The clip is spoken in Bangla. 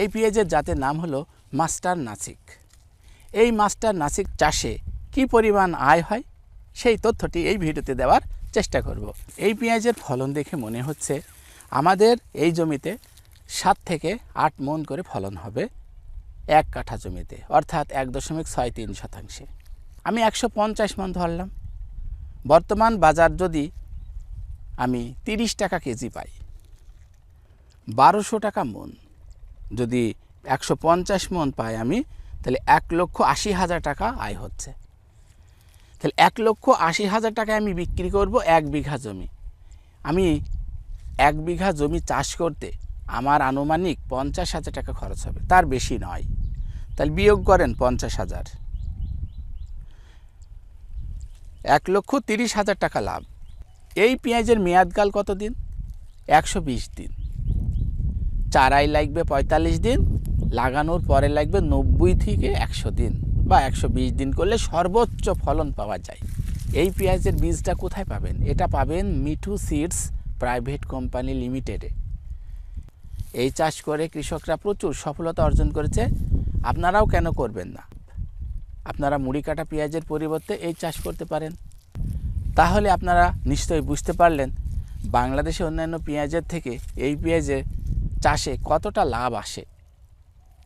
এই পেঁয়াজের জাতের নাম হলো মাস্টার নাসিক। এই মাস্টার নাসিক চাষে কি পরিমাণ আয় হয়? সেই তথ্যটি এই ভিডিওতে দেওয়ার চেষ্টা করব। এই পেঁয়াজের ফলন দেখে মনে হচ্ছে আমাদের এই জমিতে সাত থেকে আট মন করে ফলন হবে এক কাঠা জমিতে, অর্থাৎ এক দশমিক ছয় তিন শতাংশে। আমি একশো পঞ্চাশ মন ধরলাম। বর্তমান বাজার যদি আমি তিরিশ টাকা কেজি পাই, বারোশো টাকা মন যদি একশো পঞ্চাশ মন পাই আমি, তাহলে এক লক্ষ আশি হাজার টাকা আয় হচ্ছে। তাহলে এক লক্ষ আশি হাজার টাকায় আমি বিক্রি করব এক বিঘা জমি। আমি এক বিঘা জমি চাষ করতে আমার আনুমানিক পঞ্চাশ হাজার টাকা খরচ হবে, তার বেশি নয়। তাহলে বিয়োগ করেন পঞ্চাশ হাজার। এক লক্ষ তিরিশ হাজার টাকা লাভ। এই পেঁয়াজের মেয়াদকাল কত দিন একশো বিশ দিন। চারাই লাগবে পঁয়তাল্লিশ দিন, লাগানোর পরে লাগবে নব্বই থেকে একশো দিন বা একশো বিশ দিন করলে সর্বোচ্চ ফলন পাওয়া যায়। এই পেঁয়াজের বীজটা কোথায় পাবেন? এটা পাবেন মিঠু সিডস প্রাইভেট কোম্পানি লিমিটেডে এই চাষ করে কৃষকরা প্রচুর সফলতা অর্জন করেছে। আপনারাও কেন করবেন না? আপনারা মুড়ি কাটা পেঁয়াজের পরিবর্তে এই চাষ করতে পারেন। তাহলে আপনারা নিশ্চয়ই বুঝতে পারলেন, বাংলাদেশে অন্যান্য পেঁয়াজের থেকে এই পেঁয়াজের চাষে কতটা লাভ আসে?